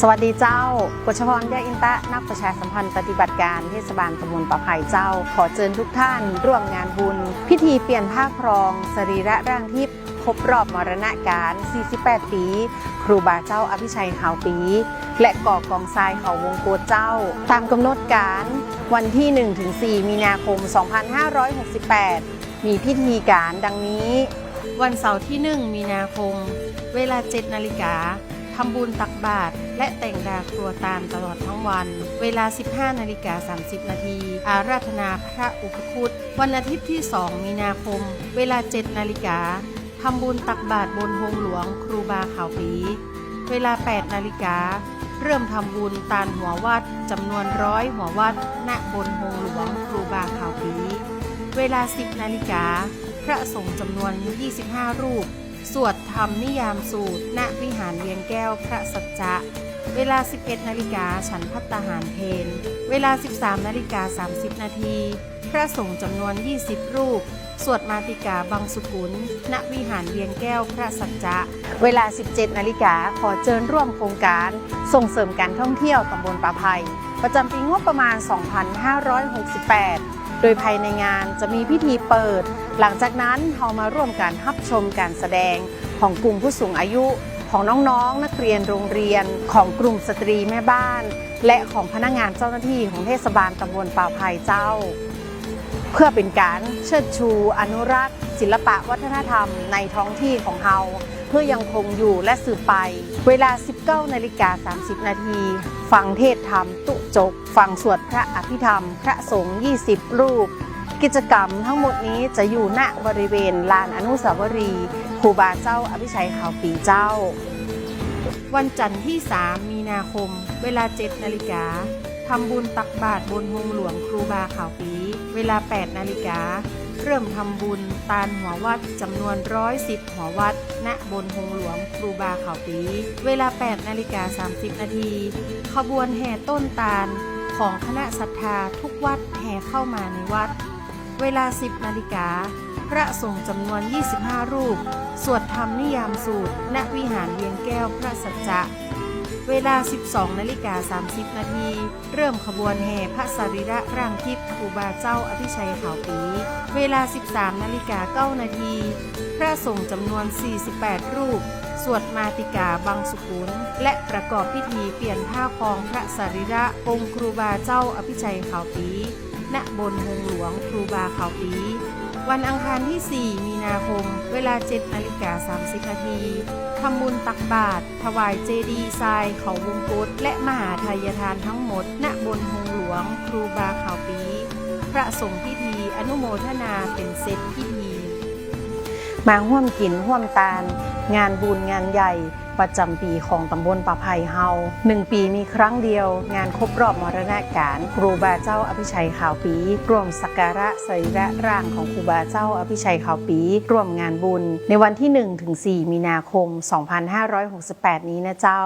สวัสดีเจ้ากุชพรยะอินตะนักประชาสัมพันธ์ปฏิบัติการเทศบาลตำบลปะไผ่เจ้า ขอเชิญทุกท่าน ร่วมงานบุญ พิธีเปลี่ยนผ้าครอง สรีระร่างทิพย์ครบรอบมรณะการ 48 ปี ครูบาเจ้าอภิชัยขาวปี และก่อกองทรายเขาวงโกเจ้า ตามกำหนดการวันที่ 1-4 มีนาคม 2568 มีพิธีการดังนี้ วันเสาร์ที่ 1 มีนาคม เวลา 7 นาฬิกา ทำบุญตักบาตรและแต่งดาครัวตามตลอดทั้งวัน เวลา 15 นาฬิกา 30 นาที อาราธนาพระอุปคุตวันอาทิตย์ที่ 2 มีนาคม เวลา 7 นาฬิกาทำบุญตักบาตรบนโฮงหลวงครูบาขาวปีเวลา 8 นาฬิกา เริ่มทำบุญตานหัววัดจำนวนร้อยหัววัด ณ บนโฮงหลวงครูบาขาวปีเวลา 10 นาฬิกา พระสงฆ์จำนวน 25 รูป สวดธรรมนิยามสูตร ณ วิหารเวียงแก้วพระสัจจะ เวลา 11 นาฬิกาฉันพัตหารเพนเวลา 13 นาฬิกา 30 นาที พระสงฆ์จำนวน 20 รูป สวดมาติกาบังสุกุล ณ วิหารเวียงแก้วพระสัจจะ เวลา 17 นาฬิกาขอเชิญร่วมโครงการ ส่งเสริมการท่องเที่ยวตำบลปะไผ่ประจำปีงบประมาณ 2568 โดยภายในงานจะมีพิธีเปิด หลังจากนั้นเรามาร่วมกันรับชมการแสดงของกลุ่มผู้สูงอายุ ของน้องๆนักเรียนโรงเรียนของกลุ่มสตรีแม่บ้าน และของพนักงานเจ้าหน้าที่ของเทศบาลตำบลป่าไผ่เจ้า เพื่อเป็นการเชิดชู อนุรักษ์ ศิลปะวัฒนธรรมในท้องที่ของเฮา เพื่อยังคงอยู่และสืบไป เวลา 19นาฬิกา30 นาทีฟังเทศธรรม ตุจก ฟังสวดพระอภิธรรม พระสงฆ์ 20 รูป กิจกรรมทั้งหมดนี้จะอยู่ณบริเวณลานอนุสาวรีย์ครูบาเจ้าอภิชัยขาวปีเจ้า วันจันทร์ที่ 3 มีนาคม เวลา 7 นาฬิกาทำบุญตักบาตรบนโฮงหลวงครูบาขาวปี เวลา 8 นาฬิกา เริ่มทำบุญตานหัววัดจำนวนร้อยสิบหัววัด ณบนโฮงหลวงครูบาเขาปีเวลา 8 นาฬิกา 30 นาทีขบวนแห่ต้นตาลของคณะศรัทธาทุกวัดแห่เข้ามาในวัด เวลา 10 นาฬิกา พระสงฆ์จำนวน 25 รูป สวดธรรมนิยามสูตร ณวิหารเวียงแก้วพระสัจจะ เวลา 12 นาฬิกา 30 นาที เริ่มขบวนแห่พระสรีระร่างทิพย์ครูบาเจ้าอภิชัยขาวปี เวลา 13 นาฬิกา 9 นาที พระสงฆ์จำนวน 48 รูป สวดมาติกาบังสุกุล และประกอบพิธีเปลี่ยนผ้าคองพระสรีระองค์ครูบาเจ้าอภิชัยขาวปี ณ บนหงหลวงครูบาขาวปี วันอังคารที่ 4 มีนาคม เวลา 7นาฬิกา30 นาทีทำบุญตักบาตรถวายเจดีย์ทรายเขาวงกฏและมหาทายทานทั้งหมด ณบนหงหลวง ครูบาข่าวปี พระสงฆ์พิธี อนุโมทนาเป็นเซตพิธี มาห่วมกินห่วมตาล งานบุญงานใหญ่ ประจำปีของตำบลปะไพ่เฮาหนึ่งปีมีครั้งเดียว งานครบรอบมรณการ ครูบาเจ้าอภิชัยขาวปีรวมสักการะสรีระร่างของครูบาเจ้าอภิชัยขาวปีร่วมงานบุญ ในวันที่ 1-4 มีนาคม 2568 นี้นะเจ้า